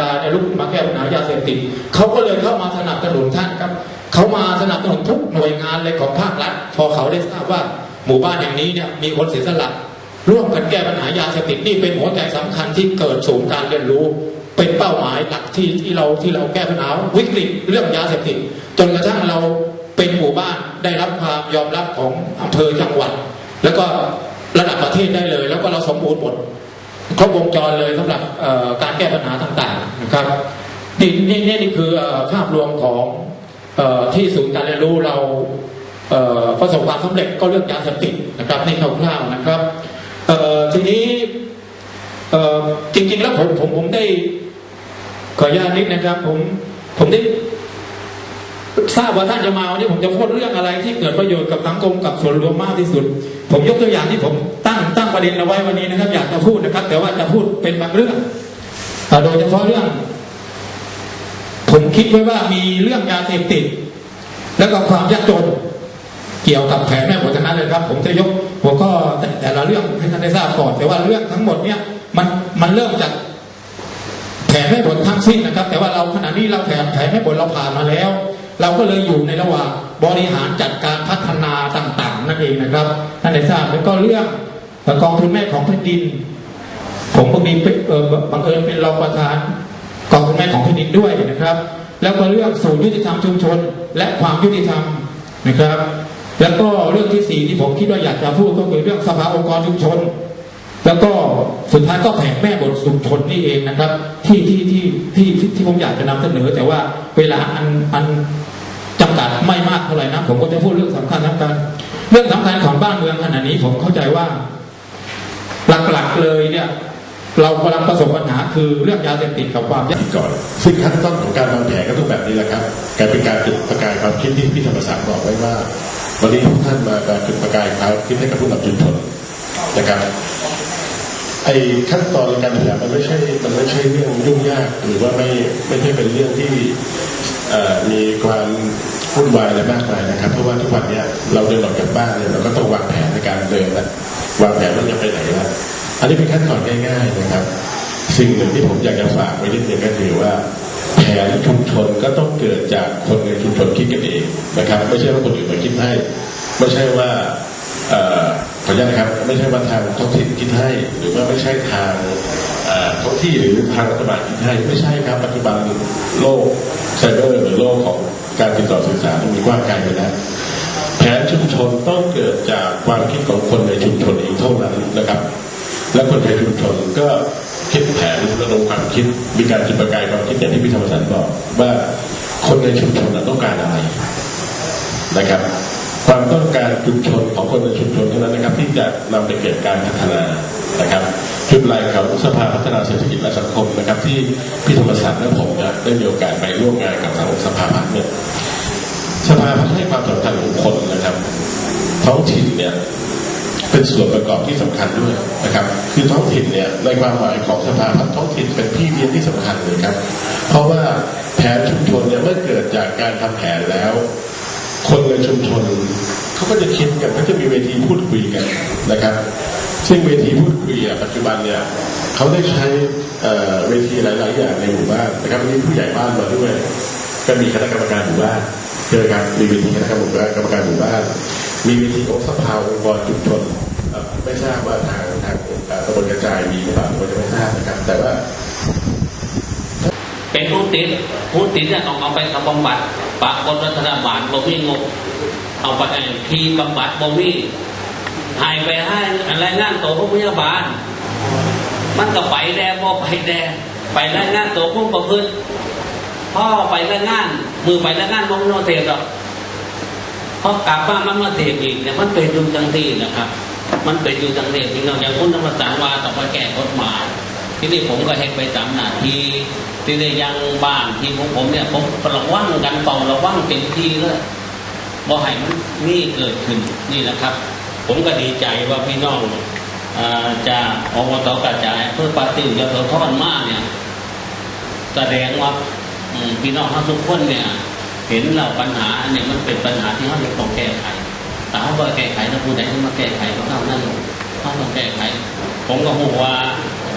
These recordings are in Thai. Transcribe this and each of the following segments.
ดาเนี่ยลุกมาแก้ปัญหายาเสพติดเขาก็เลยเข้ามาสนับสนุนท่านครับเขามาสนับสนุนทุกหน่วยงานเลยของภาครัฐพอเขาได้ทราบว่าหมู่บ้านอย่างนี้เนี่ยมีคนเสียสละร่วมกันแก้ปัญหายาเสพติดนี่เป็นหัวใจสำคัญที่เกิดศูนย์การเรียนรู้ เป็นเป้าหมายหลักที่ที่เราที่เราแก้ปัญหาวิกฤตเรื่องยาเสพติดจนกระทั่งเราเป็นหมู่บ้านได้รับความยอมรับของอำเภอจังหวัด แล้วก็ระดับประเทศได้เลย แล้วก็เราสมบูรณ์หมด ครบวงจรเลยสำหรับการแก้ปัญหาต่างๆนะครับนี่นี่นี่คือภาพรวมของอที่ศูนย์การเรียนรู้เราเประสบความสำเร็จก็เรื่องยาเสพติดนะครับนี่คร่าวๆนะครับทีนี้จริงๆแล้วผมผมผมได้ขออนุญาตนิดนะครับ ผมผมได้ ทราบว่าท่านจะมาวันนี้ผมจะพูดเรื่องอะไรที่เกิดประโยชน์กับสังคมกับส่วนรวมมากที่สุด ผมยกตัวอย่างที่ผมตั้งตั้งประเด็นเอาไว้วันนี้นะครับ อยากจะพูดนะครับ แต่ว่าจะพูดเป็นบางเรื่องโดยเฉพาะเรื่อง ผมคิดไว้ว่ามีเรื่องยาเสพติด แล้วก็ความยากจนเกี่ยวกับแผนแม่บทนั้นเลยครับ ผมจะยกหัวข้อแต่แต่ละเรื่องให้ท่านได้ทราบก่อน แต่ว่าเรื่องทั้งหมดเนี่ยมันมันเริ่มจากแผนแม่บททั้งสิ้นนะครับ แต่ว่าเราขณะนี้เราแผนแผนแม่บทเราผ่านมาแล้ว เราก็เลยอยู่ในระหว่างบริหารจัดการพัฒนาต่างๆ นั่นเองนะครับท่านได้ทราบแล้วก็เรื่องกองทุนแม่ของแผ่นดิน ผมก็มีเป็นเอบังเอิญเป็นรองประธานกองทุนแม่ของแผ่นดินด้วยนะครับ แล้วก็เรื่องศูนย์ยุติธรรมชุมชน และความยุติธรรมนะครับ แล้วก็เรื่องที่สี่ที่ผมคิดว่าอยากจะพูดก็คือเรื่องสภาองค์กรชุมชน แล้วก็สุดท้ายก็แผงแม่บทสุชนนี่เองนะครับ ที่ที่ที่ที่ที่ผมอยากจะนำเสนอแต่ว่าเวลาอันอัน กัดไม่มากเท่าไหร่นะผมก็จะพูดเรื่องสำคัญสำคัญเรื่องสำคัญของบ้านเมืองขณะนี้ผมเข้าใจว่า หลักๆเลยเนี่ย เรากำลังประสบปัญหาคือเรื่องยาเสพติดกับความยากก่อนซึ่งขั้นต้นของการวางแผนก็ต้องแบบนี้แหละครับการเป็นการจุดประกายความคิดที่พี่ธรรมศักดิ์บอกไว้ว่าวันนี้ทุกท่านมาการจุดประกายความคิดให้กับผู้นำชุมชนนะครับ ไอ้ขั้นตอนการทำงามันไม่ใช่ มันไม่ใช่เรื่องยุ่งยาก หรือว่าไม่ไม่ใช่เป็นเรื่องที่มีความวุ่นวายอะไรมากมายนะครับ เพราะว่าทุกวันเนี้ยเราเดินออกจากบ้านเนี่ยเราก็ต้องวางแผนในการเดินละวางแผนว่าจะไปไหนละอันนี้เป็นขั้นตอนง่ายๆนะครับ สิ่งหนึ่งที่ผมอยากจะฝากไว้นิดนึงก็คือว่าแผนชุมชนก็ต้องเกิดจากคนในชุมชนคิดกันเองนะครับ ไม่ใช่ว่าคนอื่นมาคิดให้ ไม่ใช่ว่า ออขออนุญาตครับไม่ใช่ว่าทางท้องถิ่นคิดให้ หรือว่าไม่ใช่ทางท้องที่หรือทางรัฐบาลคิดให้ไม่ใช่ครับปัจจุบันโลกไซเบอร์หรือโลกของการติดต่อสื่อสารมันมีกว้างไกลไปแล้วแผนชุมชนต้องเกิดจากความคิดของคนในชุมชนเองเท่านั้นนะครับ และคนในชุมชนก็คิดแผนระดมความคิดมีการจุดประกายความคิดอย่างที่พี่ธรรมสันบอกว่าคนในชุมชนต้องการอะไรนะครับ ความต้องการชุมชนของคนในชุมชนเท่านั้นนะครับ ที่จะนำไปเกิดการพัฒนานะครับจุดลายของสภาพัฒนาเศรษฐกิจและสังคมนะครับ ที่พี่ธรรมสันและผมได้มีโอกาสไปร่วมงานกับทางสภาพัฒน์เนี่ยสภาพัฒน์ให้ความสำคัญของคนนะครับ ท้องถิ่นเนี่ยเป็นส่วนประกอบที่สำคัญด้วยนะครับ คือท้องถิ่นเนี่ยในความหมายของสภาพัฒน์ท้องถิ่นเป็นพี่เลี้ยงที่สำคัญเลยครับ เพราะว่าแผนชุมชนเนี่ยเมื่อเกิดจากการทำแผนแล้ว คนในชุมชนเขาก็จะคิดกันเขาจะมีเวทีพูดคุยกันนะครับซึ่งเวทีพูดคุยอะปัจจุบันเนี่ยเขาได้ใช้เวทีหลาย ๆ อย่างในหมู่บ้านนะครับมีผู้ใหญ่บ้านมาด้วย ก็มีคณะกรรมการหมู่บ้านเจอกันมีเวทีคณะกรรมการกรรมการหมู่บ้าน มีเวทีองค์สภาองค์กรชุมชนเอ่อไม่ทราบว่าทางทางองค์กรตำบลกระจายมีหรือเปล่าผมจะไม่ทราบนะครับ แต่ว่า เป็นผู้ติดผู้ติดเนี่ยต้องเอาไปทำบำบัดปะกฏรัฐบาลบ่มีงบเอาไปไอ้ทีบำบัดบ่มีหายไปให้อะไรงานตัวผู้พยาบาล มันก็ไปแดบ่ไปแดไปรายงานตัวผู้ประพฤติพ่อไปรายงานมือไปรายงานมันโนเสพหรอกพอกลับมามันมาเสพอีกเนี่ยมันเป็นอยู่จังที่นะครับ มันเป็นอยู่จังที่ที่เราอย่างคุณธรรมศาสตร์ว่าต้องมาแก้กฎหมาย ที่นี่ผมก็เห็นไปตามหน้าที่ที่นี่ยังบ้านที่ของผมเนี่ยผมระวังกันเป่าระวังเต็มที่เลยบ่ให้มันนี่เกิดขึ้นนี่นะครับ ผมก็ดีใจว่าพี่น้องเอ่อจะอบตกระจายเพื่อปฏิวัติยศทอนมากเนี่ยแสดงว่าพี่น้องทั้งทุกคนเนี่ยเห็นเราปัญหาเนี่ยมันเป็นปัญหาที่เราต้องแก้ไขแต่ถ้าว่าแก้ไขถ้าผู้ใดที่มาแก้ไขก็เท่านั้นเขาต้องแก้ไข ผมก็บอกว่า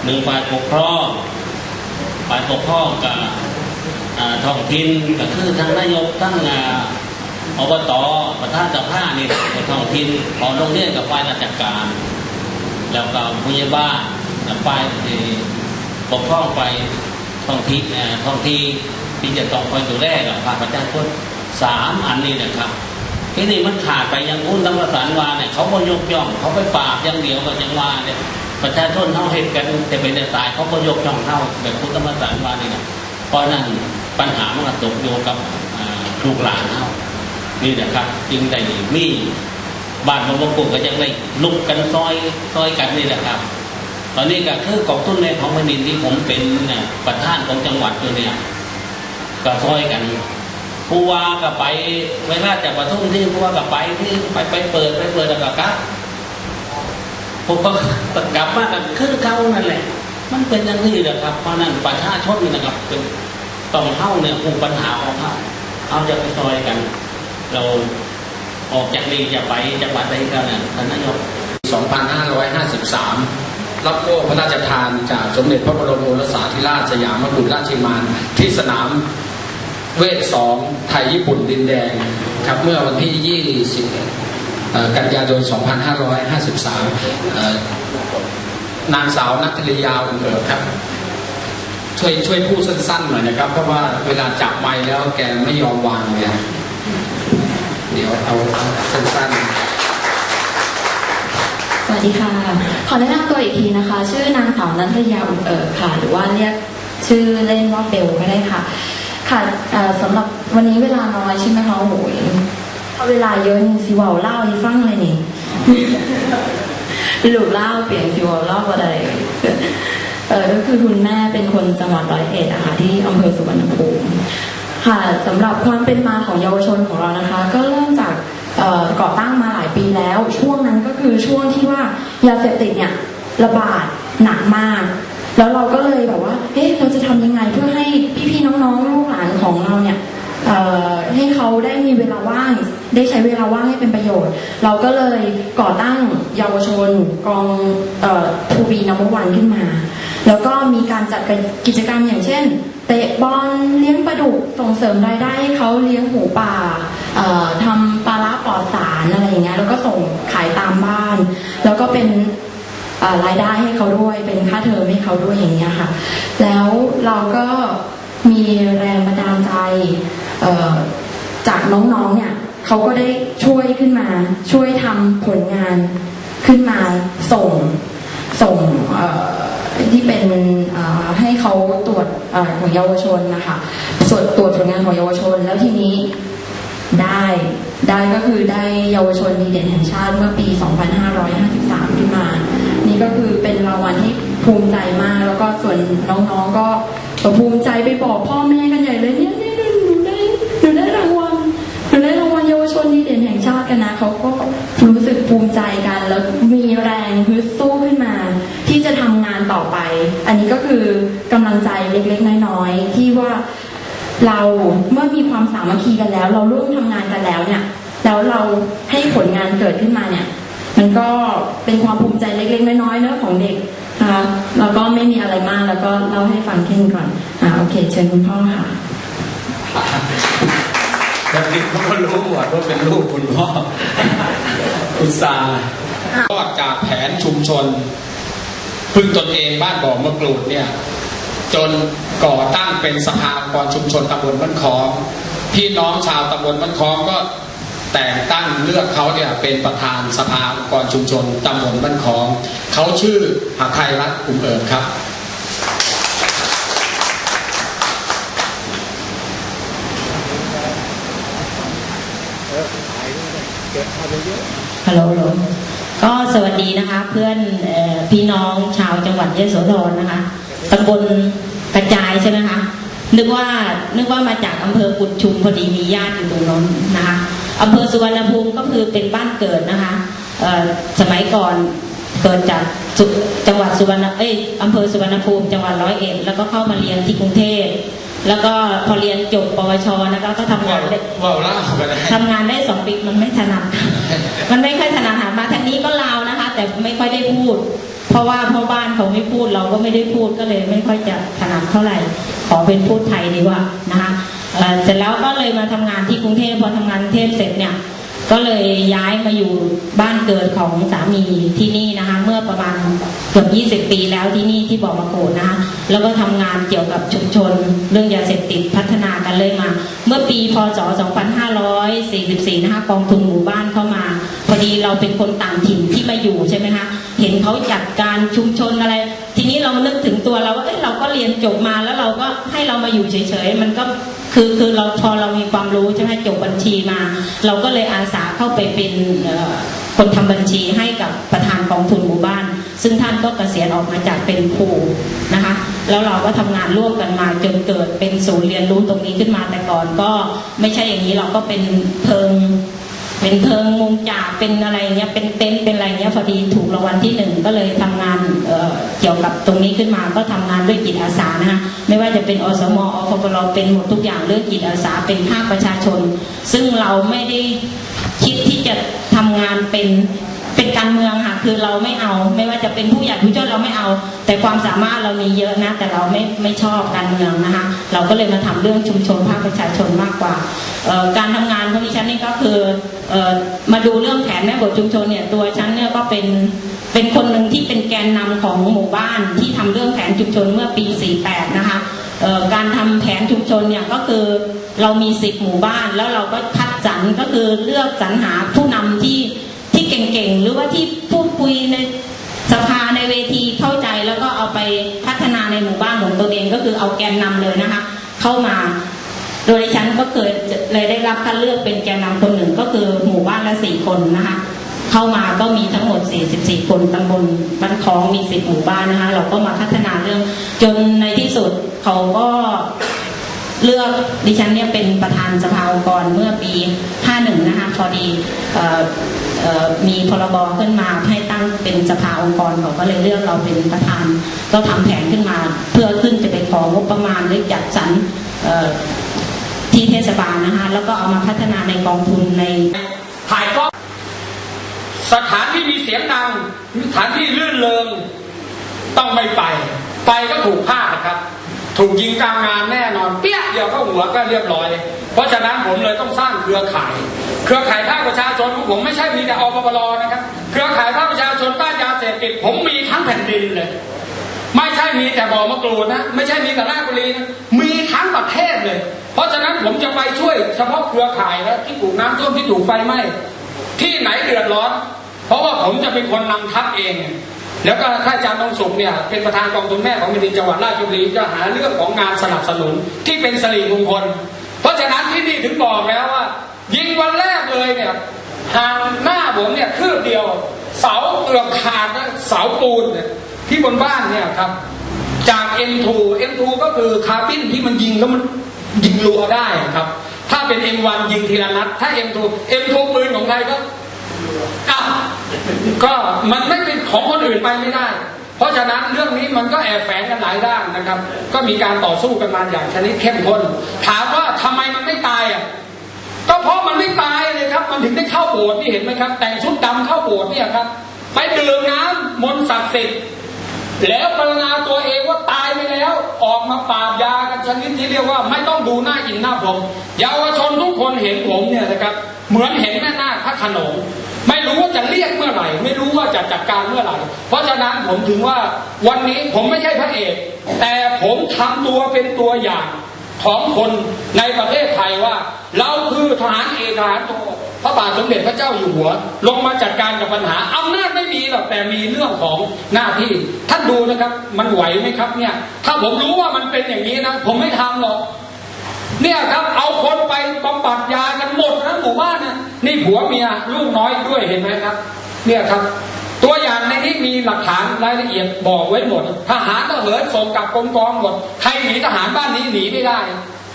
หนึ่งฝ่ายปกครองฝ่ายปกครองกับท้องถิ่นก็คือทั้งนายกทั้งอาอบตประธานสภานี่ในท้องถิ่นของโรงเรียนกับฝ่ายราชการ แล้วก็ผู้ใหญ่บ้านแลฝ่ายปกครองไปท้องที่ท้องที่ที่จะต้องคอยดูแลกับภาคประชาชนสามอันนี้นะครับที่นี่มันขาดไปอยังอุ้นธรรมสารวาเนี่ยเขาก็ยกย่องเขาไปปราบอย่างเดียวกับยังว่าเนี่ย ประชาชนเขาเห็นกันแต่เป็นแต่ตายเขาก็ยกย่องเท่าแบบพุทธธรรมสารวานี่นะเพราะนั่นปัญหามันก็ตกโยกับลูกหลานเขานี่นะครับจึงได้มีบ้านบางบกุก็ยังได้ลุกกันซอยซอยกันนี่แหละครับ ตอนนี้ก็คือกองทุนในของแผ่นดินที่ผมเป็นประธานของจังหวัดตัวเนี่ยก็ซอยกันผู้ว่าก็ไปเวลาจากปทุมที่ผู้ว่าก็ไปที่ไปไปเปิดไปเปิดแล้วก็กลับ ผมก็กลับมากันคือเขานั่นแหละ มันเป็นอย่างนี้แหละครับ เพราะนั้นประชาชนนี่นะครับ เป็นต้องเข้าเนี่ยผู้ปัญหาของเขาเอาจะไปซอยกัน เราออกจากนี้จะไปจังหวัดใดกันเนี่ยท่านนายก 2553 รับโล่พระราชทานจากสมเด็จพระบรมโอรสาธิราชสยามกุฎราชกุมารที่สนามเวทสองไทยญี่ปุ่นดินแดงครับเมื่อวันที่20 กันยายน 2553 นางสาวนัทริยาอุ่นเอิบครับ ช่วยช่วยพูดสั้นๆหน่อยนะครับ เพราะว่าเวลาจับไม้แล้วแกไม่ยอมวางเลยนะเดี๋ยวเอาสั้นๆสวัสดีค่ะ ขอแนะนำตัวอีกทีนะคะ ชื่อนางสาวนันทยาอุ่นเอิบค่ะ หรือว่าเรียกชื่อเล่นว่าเบลก็ได้ค่ะ ค่ะสำหรับวันนี้เวลาน้อยใช่ไหมคะโอ้โห ถ้าเวลาเยอะนี่สิว่าเล่าให้ฟังเลยนี่หลูกเล่าเปลี่ยนสิว่าเล่าอะไรเออก็คือคุณแม่เป็นคนจังหวัดร้อยเอ็ดอะค่ะที่อำเภอสุวรรณภูมิค่ะสำหรับความเป็นมาของเยาวชนของเรานะคะ ก็เริ่มจากก่อตั้งมาหลายปีแล้ว ช่วงนั้นก็คือช่วงที่ว่ายาเสพติดเนี่ยระบาดหนักมาก แล้วเราก็เลยแบบว่าเอ๊ะเราจะทำยังไงเพื่อให้พี่ๆน้องๆลูกหลานของเราเนี่ยให้เขาได้มีเวลาว่าง ได้ใช้เวลาว่างให้เป็นประโยชน์ เราก็เลยก่อตั้งเยาวชนกองทูบีนัมวันขึ้นมา แล้วก็มีการจัดกิจกรรมอย่างเช่น เตะบอลเลี้ยงปลาดุกส่งเสริมรายได้ให้เขาเลี้ยงหูป่าทำปลาละปลอดสารอะไรอย่างเงี้ยแล้วก็ส่งขายตามบ้าน แล้วก็เป็นรายได้ให้เขาด้วยเป็นค่าเทอมให้เขาด้วยอย่างเงี้ยค่ะ แล้วเราก็มีแรงบันดาลใจจากน้องๆเนี่ย เขาก็ได้ช่วยขึ้นมา ช่วยทำผลงานขึ้นมาส่งส่งที่เป็นให้เขาตรวจอของเยาวชนนะคะส่วนตรวจผลงานของเยาวชน แล้วทีนี้ได้ได้ก็คือได้เยาวชนดีเด่นแห่งชาติเมื่อปี 2553 ขึ้นมา นี่ก็คือเป็นรางวัลที่ภูมิใจมาก แล้วก็ส่วนน้องๆก็ภูมิใจไปบอกพ่อแม่กันใหญ่เลยเนี่ย นดีเด่นแห่งชาติกันนะเขาก็รู้สึกภูมิใจกัน แล้วมีแรงฮึดสู้ขึ้นมา ที่จะทำงานต่อไป อันนี้ก็คือกำลังใจเล็กๆ น้อยๆ ที่ว่าเราเมื่อมีความสามัคคีกันแล้ว เราร่วมทำงานกันแล้วเนี่ยแล้วเราให้ผลงานเกิดขึ้นมาเนี่ยมันก็เป็นความภูมิใจเล็กๆ น้อยๆเนอะของเด็กนะคะแล้วก็ไม่มีอะไรมากแล้วก็เล่าให้ฟังแค่นี้ก่อนอ่าโอเค เชิญคุณพ่อค่ะ แบบนี้เขาก็รู้ว่าเป็นลูกคุณพ่ออุตสาห์รอดจากแผนชุมชน พึ่งตนเองบ้านบ่อมะกรูดเนี่ย จนก่อตั้งเป็นสภาองค์กรชุมชนตำบลบ้านคอง พี่น้องชาวตำบลบ้านคองก็แต่งตั้งเลือกเขาเนี่ยเป็นประธานสภาองค์กรชุมชนตำบลบ้านคอง เขาชื่อหาไทยรัฐกุมเอิญครับ ฮัล โหลลโหลก็สวัสดีนะคะ เพื่อนพี่น้องชาวจังหวัดยโสธรนะคะตำบลกระจายใช่ไหมคะนึกว่านึกว่ามาจากอำเภอกุดชุมพอดีมีญาติอยู่ตรงนั้นนะคะอำเภอสุวรรณภูมิก็คือเป็นบ้านเกิดนะคะสมัยก่อนเกิดจากจังหวัดสุวรรณเอ้ยอำเภอสุวรรณภูมิจังหวัดร้อยเอ็ดแล้วก็เข้ามาเรียนที่กรุงเทพ แล้วก็พอเรียนจบปวชนะคะก็ทำงานได้ว่าวเล่ากันนะทำงานได้สองปีมันไม่ถนัดมันไม่ค่อยถนัดหันมาทางนี้ก็ลาวนะคะ แต่ไม่ค่อยได้พูด เพราะว่าพ่อบ้านเขาไม่พูดเราก็ไม่ได้พูดก็เลย ไม่ค่อยจะถนัดเท่าไหร่ ขอเป็นพูดไทยดีกว่านะคะเอ่อเสร็จแล้วก็เลยมาทำงานที่กรุงเทพพอทำงานกรุงเทพเสร็จเนี่ย ก็เลยย้ายมาอยู่บ้านเกิดของสามีที่นี่นะคะ เมื่อประมาณเกือบ20 ปีแล้วที่นี่ที่บอกมาโกดนะคะแล้วก็ทำงานเกี่ยวกับชุมชน เรื่องยาเสพติดพัฒนากันเลยมา เมื่อปีพศ 2544 นะคะกองทุนหมู่บ้านเข้ามา พอดีเราเป็นคนต่างถิ่นที่มาอยู่ใช่ไหมคะเห็นเขาจัดการชุมชนอะไร จบมาแล้วเราก็ให้เรามาอยู่เฉยๆมันก็คือคือเราพอเรามีความรู้ใช่ไหมจบบัญชีมา เราก็เลยอาสาเข้าไปเป็นคนทำบัญชีให้กับประธานกองทุนหมู่บ้าน ซึ่งท่านก็เกษียณออกมาจากเป็นครูนะคะ แล้วเราก็ทำงานร่วมกันมาจนเกิดเป็นศูนย์เรียนรู้ตรงนี้ขึ้นมาแต่ก่อนก็ไม่ใช่อย่างนี้เราก็เป็นเพิง เป็นเพิงมุงจากเป็นอะไรเงี้ยเป็นเต็นท์เป็นอะไรเงี้ยพอดีถูกรางวัลที่หนึ่งก็เลยทำงานเอ่อเกี่ยวกับตรงนี้ขึ้นมาก็ทำงานด้วยจิตอาสานะคะไม่ว่าจะเป็นอสมอฟปรเป็นหมดทุกอย่างเรื่องจิตอาสาเป็นภาคประชาชน ซึ่งเราไม่ได้คิดที่จะทำงานเป็น การเมืองค่ะ คือเราไม่เอา ไม่ว่าจะเป็นผู้ใหญ่ผู้ช่วยเราไม่เอา แต่ความสามารถเรามีเยอะนะ แต่เราไม่ไม่ชอบการเมืองนะคะ เราก็เลยมาทำเรื่องชุมชนภาคประชาชนมากกว่า การทำงานของดิฉันนี่ก็คือออมาดูเรื่องแผนแม่บทชุมชนเนี่ยตัวฉันเนี่ยก็เป็นเป็นคนหนึ่งที่เป็นแกนนำของหมู่บ้านที่ทำเรื่องแผนชุมชนเมื่อปี 48 นะคะการทำแผนชุมชนเนี่ยก็คือเรามี10หมู่บ้านแล้วเราก็คัดสรรก็คือเลือกสรรหาผู้นำที่ที่ เก่งๆ หรือว่าที่พูดคุยในสภาในเวทีเข้าใจแล้วก็เอาไปพัฒนาในหมู่บ้านของตัวเองก็คือเอาแกนนำเลยนะคะ เข้ามาโดยดิฉันก็เคยเลยได้รับคัดเลือกเป็นแกนนำคนหนึ่งก็คือหมู่บ้านละสี่คนนะคะ เข้ามาก็มีทั้งหมด 44 คนตำบลบ้านคลองมี 10 หมู่บ้านนะคะ เราก็มาพัฒนาเรื่อง จนในที่สุดเขาก็เลือกดิฉันเนี่ยเป็นประธานสภาองค์กรเมื่อปี 51 นะคะพอดีอ มีพรบขึ้นมาให้ตั้งเป็นสภาองค์กรเขาก็เลยเลือกเราเป็นประธาน ก็ทำแผนขึ้นมา เพื่อขึ้นจะไปของบประมาณหรือจัดสรรที่เทศบาลนะคะแล้วก็เอามาพัฒนาในกองทุนในถ่ายกล้องสถานที่มีเสียงดังสถานที่ลื่นเริงต้องไม่ไป ไปก็ถูกพลาดนะครับ ถูกยิงกลางงานแน่นอน เปี้ยเดียวเข้าหัวก็เรียบร้อย เพราะฉะนั้นผมเลยต้องสร้างเครือข่าย เครือข่ายภาคประชาชนของผมไม่ใช่มีแต่อปปรนะครับ เครือข่ายภาคประชาชนต้านยาเสพติดผมมีทั้งแผ่นดินเลย ไม่ใช่มีแต่บ่อมะกรูดนะ ไม่ใช่มีแต่ราชบุรีนะ มีทั้งประเทศเลย เพราะฉะนั้นผมจะไปช่วย เฉพาะเครือข่ายแล้วที่ถูกน้ำท่วมที่ถูกไฟไหม้ที่ไหนเดือดร้อน เพราะว่าผมจะเป็นคนนำทัพเอง แล้วก็ท่านอาจารย์ตรงสุขเนี่ยเป็นประธานกองทุนแม่ของแผ่นดินจังหวัดราชบุรีจะหาเรื่องของงานสนับสนุนที่เป็นสิริมงคล เพราะฉะนั้นที่นี่ถึงบอกแล้วว่า ยิงวันแรกเลยเนี่ยหางหน้าผมเนี่ยคืบเดียว เสาเกือบขาดนะเสาปูนที่บนบ้านเนี่ยครับ จาก M2 M2 ก็คือคาร์บินที่มันยิงแล้วมันยิงรัวได้ครับ ถ้าเป็น M1 ยิงทีละนัดถ้า M2 M2 ปืนของใครก็ ก็มันไม่เป็นของคนอื่นไปไม่ได้ เพราะฉะนั้นเรื่องนี้มันก็แอบแฝงกันหลายด้านนะครับ ก็มีการต่อสู้กันมาอย่างชนิดเข้มข้น ถามว่าทำไมมันไม่ตายอะก็เพราะมันไม่ตายเลยครับ มันถึงได้เข้าโบสถ์นี่เห็นไหมครับ แต่งชุดดำเข้าโบสถ์เนี่ยครับ ไปดื่มน้ำมนต์ศักดิ์สิทธิ์แล้วปรณาตัวเองว่าตายไปแล้ว ออกมาปราบยากันชนิดที่เรียกว่าไม่ต้องดูหน้าอินหน้าผมเยาวชนทุกคนเห็นผมเนี่ยนะครับ เหมือนเห็นแม่หน้าพระขนง ไม่รู้ว่าจะเรียกเมื่อไหร่ ไม่รู้ว่าจะจัดการเมื่อไหร่ เพราะฉะนั้นผมถึงว่าวันนี้ผมไม่ใช่พระเอก แต่ผมทำตัวเป็นตัวอย่างของคนในประเทศไทยว่า เราคือทหารเอกทหารโทพระบาทสมเด็จพระเจ้าอยู่หัว ลงมาจัดการกับปัญหาอำนาจไม่มีหรอกแต่มีเรื่องของหน้าที่ท่านดูนะครับ มันไหวไหมครับเนี่ย ถ้าผมรู้ว่ามันเป็นอย่างนี้นะผมไม่ทำหรอก เนี่ยครับ เอาคนไปบำบัดยากันหมดนะหมู่บ้านนะ นี่ผัวเมียลูกน้อยด้วยเห็นไหมครับ เนี่ยครับ ตัวอย่างในนี้มีหลักฐานรายละเอียดบอกไว้หมด ทหารก็เหินส่งกลับกองกองหมดใครหนีทหารบ้านนี้หนีไม่ได้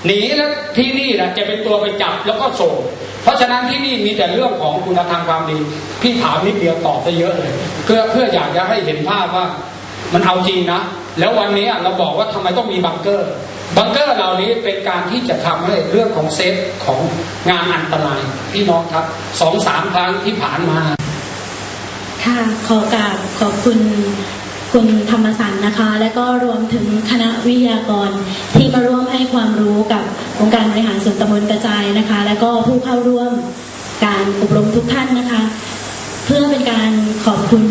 หนีแล้วที่นี่แหละจะเป็นตัวไปจับแล้วก็ส่ง เพราะฉะนั้นที่นี่มีแต่เรื่องของคุณธรรมความดี พี่ถามนิดเดียวตอบซะเยอะเลย เพื่อเพื่ออยากจะให้เห็นภาพว่า มันเอาจริงนะแล้ววันนี้เราบอกว่าทำไมต้องมีบังเกอร์ บังเกอร์เหล่านี้เป็นการที่จะทำให้เรื่องของเซฟของงานอันตรายพี่น้องครับสองสามครั้งที่ผ่านมา ค่ะขอกราบขอบคุณคุณธรรมสันนะคะ และก็รวมถึงคณะวิทยากรที่มาร่วมให้ความรู้กับองค์การบริหารส่วนตำบลกระจายนะคะ และก็ผู้เข้าร่วมการอบรมทุกท่านนะคะ เพื่อเป็นการขอบคุณ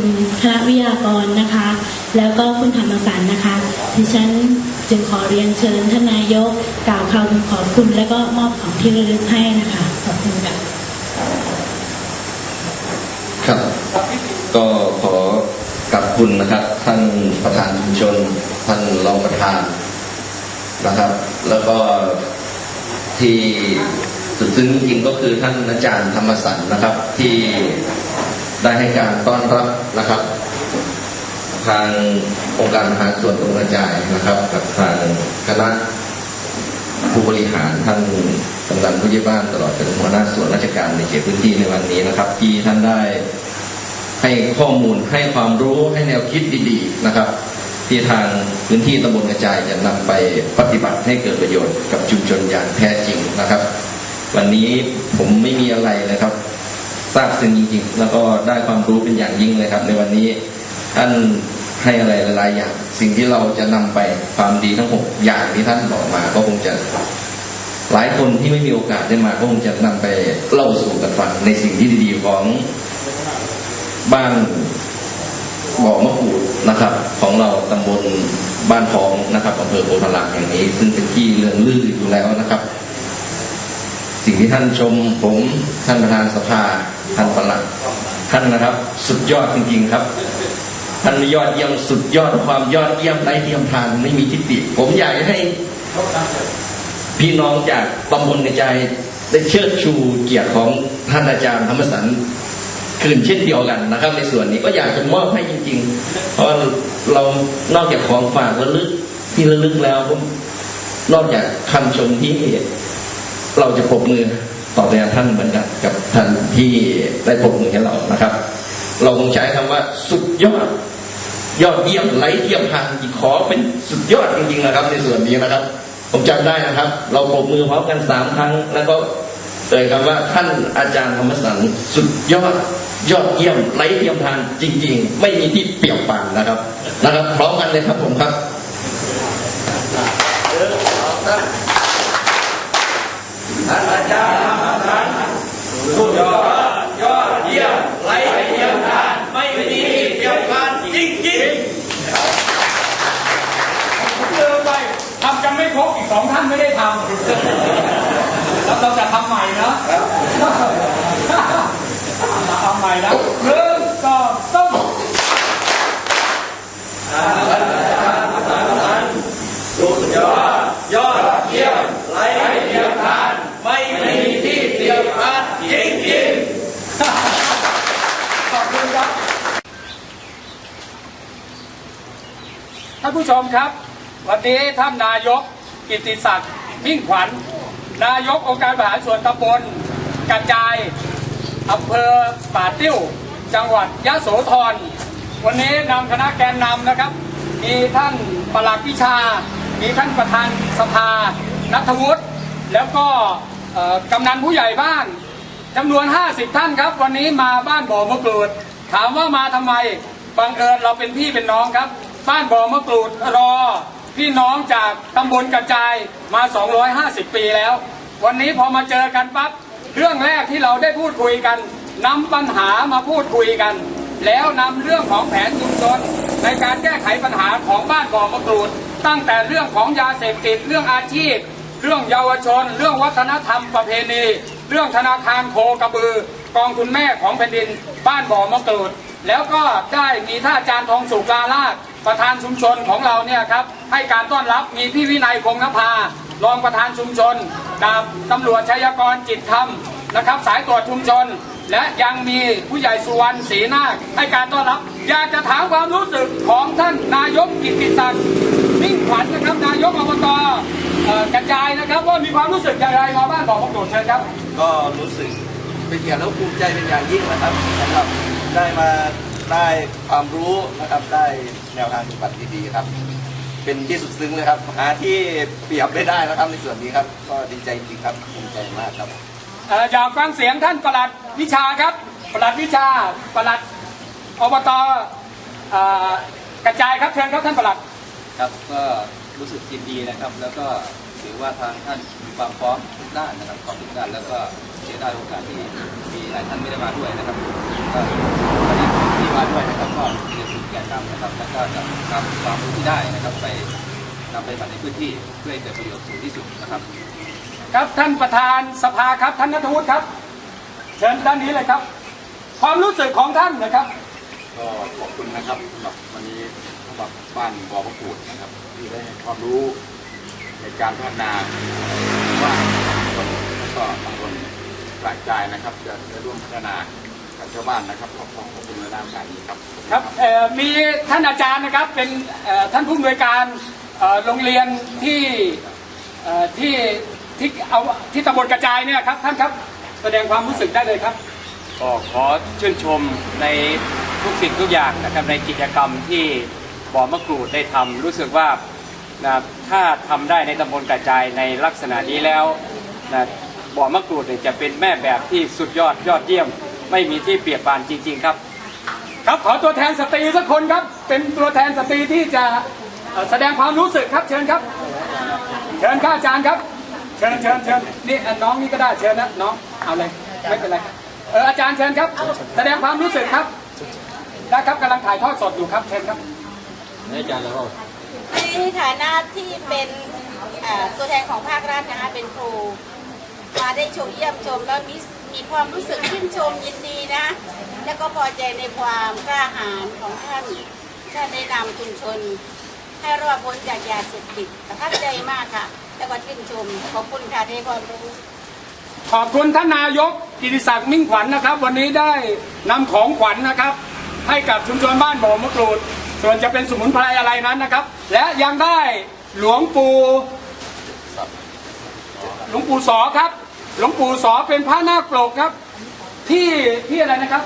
คณะวิทยากรนะคะ แล้วก็คุณธรรมสันนะคะ ดิฉันจึงขอเรียนเชิญท่านนายกกล่าวคำขอบคุณ และก็มอบของที่ระลึกให้นะคะ ขอบคุณค่ะครับ ก็ขอกับคุณนะครับ ท่านประธานชุมชน ท่านรองประธานนะครับ แล้วก็ที่สุดซึ้งจริงก็คือท่านอาจารย์ธรรมสันนะครับที่ได้ให้การต้อนรับนะครับ ทางองค์การบริหารส่วนตำบลกระจายนะครับ กับทางคณะผู้บริหารท่านกำนันผู้ใหญ่บ้านตลอดจนหัวหน้าส่วนราชการในเขตพื้นที่ในวันนี้นะครับ ที่ท่านได้ให้ข้อมูลให้ความรู้ให้แนวคิดดีๆนะครับ ที่ทางพื้นที่ตำบลกระจายจะนำไปปฏิบัติให้เกิดประโยชน์กับชุมชนอย่างแท้จริงนะครับ วันนี้ผมไม่มีอะไรนะครับทราบซึ้งจริงๆ แล้วก็ได้ความรู้เป็นอย่างยิ่งเลยครับ ในวันนี้ ท่านให้อะไรหลายๆอย่าง สิ่งที่เราจะนำไปความดีทั้งหกอย่างที่ท่านบอกมา ก็คงจะหลายคนที่ไม่มีโอกาสได้มาก็คงจะนำไปเล่าสู่กันฟังในสิ่งที่ดีๆของบ้านบ่อมะกูดนะครับ ของเราตำบลบ้านทองนะครับอำเภอโพธารามแห่งนี้ ซึ่งเป็นที่เรื่องลืออยู่แล้วนะครับ สิ่งที่ท่านชมผมท่านประธานสภาท่านประหลัดท่านนะครับ สุดยอดจริงๆครับ ท่านยอดเยี่ยมสุดยอดความยอดเยี่ยมไร้เทียมทานไม่มีทิฏฐิผมอยากให้พี่น้องจากตำบลกระจายได้เชิดชูเกียรติของท่านอาจารย์ธรรมสันคืนเช่นเดียวกันนะครับ ในส่วนนี้ก็อยากจะมอบให้จริง ๆ เพราะเรานอกจากของฝากระลึกที่ระลึกแล้วก็นอกจากคำชมที่เราจะปรบมือตอบแทนท่านเหมือนกันกับท่านที่ได้ปรบมือให้เรานะครับ เราคงใช้คำว่าสุดยอด ยอดเยี่ยมไร้เทียมทานขอเป็นสุดยอดจริงๆนะครับ ในส่วนนี้นะครับ ผมจำได้นะครับ เราปรบมือพร้อมกันสามครั้ง แล้วก็เอ่ยคำว่าท่านอาจารย์ธรรมสันสุดยอดยอดเยี่ยมไร้เทียมทานจริง ๆ ไม่มีที่เปรียบปานนะครับ นะครับ พร้อมกันเลยครับผมครับเดินไปทำกันไม่ ครบอีกสองท่านไม่ได้ทำแล้วเราจะทำใหม่นะทำใหม่นะหนึ่งสองสามขอบคุณครับท่านผู้ชมครับ วันนี้ท่านนายก กิติศักดิ์มิ่งขวัญนายกองค์การบริหารส่วนตำบลกระจายอำเภอป่าติ้ว จังหวัดยะโสธร วันนี้นำคณะแกนนำนะครับ มีท่านปลัดวิชา มีท่านประธานสภา นัทวุฒิ แล้วก็กำนันผู้ใหญ่บ้านจำนวน 50 ท่านครับ วันนี้มาบ้านบ่อมะกรูด ถามว่ามาทำไม บังเอิญเราเป็นพี่เป็นน้องครับ บ้านบ่อมะกรูดรอ พี่น้องจากตำบลกระจายมา 250 ปีแล้ว วันนี้พอมาเจอกันปั๊บเรื่องแรกที่เราได้พูดคุยกันนำปัญหามาพูดคุยกัน แล้วนำเรื่องของแผนชุมชนในการแก้ไขปัญหาของบ้านบ่อมะกรูด ตั้งแต่เรื่องของยาเสพติดเรื่องอาชีพ เรื่องเยาวชน เรื่องวัฒนธรรมประเพณี เรื่องธนาคารโคกระบือกองทุนแม่ของแผ่นดิน บ้านบ่อมะกรูด แล้วก็ได้มีท่านอาจารย์ทองสุกลาลาดประธานชุมชนของเราเนี่ยครับให้การต้อนรับมีพี่วินัยคงนภารองประธานชุมชนดาบตำรวจชัยกรจิตธรรมนะครับ สายตรวจชุมชน และยังมีผู้ใหญ่สุวรรณศรีนาคให้การต้อนรับ อยากจะถามความรู้สึกของท่านนายกกิตติศักดิ์มิ่งขวัญนะครับ นายกอบตกระจายนะครับว่ามีความรู้สึกอย่างไรมาบ้านบอกประกฏเชิญครับ ก็รู้สึกเป็นเกียรติและภูมิใจเป็นอย่างยิ่งนะครับนะครับ ได้มาได้ความรู้นะครับได้แนวทางปฏิบัติดีๆครับ เป็นที่สุดซึ้งเลยครับหาที่เปรียบไม่ได้นะครับในส่วนนี้ครับ ก็ดีใจจริงครับภูมิใจมากครับ เอ่ออยากฟังเสียงท่านประหลัดวิชาครับประหลัดวิชาประหลัดอบตอ่ากระจายครับเชิญครับท่านประหลัด ครับก็รู้สึกยินดีนะครับ แล้วก็ถือว่าทางท่านมีความพร้อมทุกด้านนะครับพร้อมทุกด้านแล้วก็เสียดายโอกาสที่มีหลายท่านไม่ได้มาด้วยนะครับ ก็วันนี้ที่มาด้วยนะครับก็เรียนรู้แก่นำนะครับแล้วก็จะนำความรู้ที่ได้นะครับไปนำไปปฏิบัติในพื้นที่เพื่อให้เกิดประโยชน์สูงที่สุดนะครับ ครับท่านประธานสภาครับท่านนัทวุฒิครับ เชิญด้านนี้เลยครับ ความรู้สึกของท่านนะครับ ก็ขอบคุณนะครับสำหรับวันนี้สำหรับบ้านบ่อพระกูดนะครับที่ได้ให้ความรู้ในการพัฒนาว่านคนแล้วก็ตำบลกระจายนะครับ จะได้ร่วมพัฒนา กับชาวบ้านนะครับขอบขอบคุณในนามการนี้ครับครับเอ่อมีท่านอาจารย์นะครับเป็นเอ่อท่านผู้อำนวยการเอ่อโรงเรียนที่เอ่อที่ที่เอาที่ตำบลกระจายเนี่ยครับท่านครับแสดงความรู้สึกได้เลยครับ ก็ขอชื่นชมในทุกสิ่งทุกอย่างนะครับในกิจกรรมที่บ่อมะกรูดได้ทำรู้สึกว่านะถ้าทำได้ในตำบลกระจายในลักษณะนี้แล้วนะบ่อมะกรูดเนี่ยจะเป็นแม่แบบที่สุดยอดยอดเยี่ยม ไม่มีที่เปรียบปานจริง ๆ ครับ ครับขอตัวแทนสตรีสักคนครับ เป็นตัวแทนสตรีที่จะเอ่อแสดงความรู้สึกครับเชิญครับ เชิญครับอาจารย์ครับ เชิญเชิญเชิญนี่เอ่อน้องนี่ก็ได้เชิญนะน้องเอาเลยไม่เป็นไรเอออาจารย์เชิญครับ แสดงความรู้สึกครับได้ครับกำลังถ่ายทอดสดอยู่ครับเชิญครับในฐานะที่เป็นเอ่อตัวแทนของภาครัฐนะคะเป็นครูมาได้ชมเยี่ยมชมแล้วมี มีความรู้สึกชื่นชมยินดีนะ แล้วก็พอใจในความกล้าหาญของท่านท่านได้นำชุมชน ให้รอดพ้นจากยาเสพติดประทับใจมากค่ะ แล้วก็ชื่นชมขอบคุณค่ะที่ให้ความรู้ขอบคุณท่านนายกกิติศักดิ์มิ่งขวัญนะครับ วันนี้ได้นำของขวัญนะครับ ให้กับชุมชนบ้านบ่อมะกรูด ส่วนจะเป็นสมุนไพรอะไรนั้นนะครับ และยังได้หลวงปู่หลวงปู่สอครับ หลวงปู่สอเป็นพระนาคปลกครับ ที่ที่อะไรนะครับ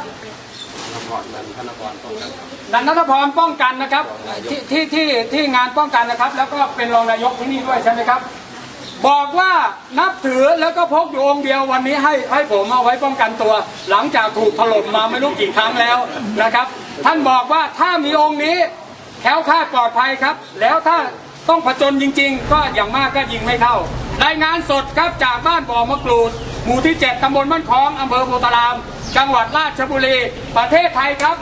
นันทพรป้องกันนะครับที่ที่ที่ที่งานป้องกันนะครับ แล้วก็เป็นรองนายกที่นี่ด้วยใช่ไหมครับ บอกว่านับถือแล้วก็พกอยู่องค์เดียววันนี้ให้ให้ผมเอาไว้ป้องกันตัว หลังจากถูกถล่มมาไม่รู้กี่ครั้งแล้วนะครับ ท่านบอกว่าถ้ามีองค์นี้แคล้วคลาดปลอดภัยครับ แล้วถ้าต้องผจญจริง ๆ ก็อย่างมากก็ยิงไม่เข้า รายงานสดครับจากบ้านบ่อมะกรูด หมู่ที่ 7ตำบลบ้านคลองอำเภอโพธาราม จังหวัดราชบุรี ประเทศไทยครับ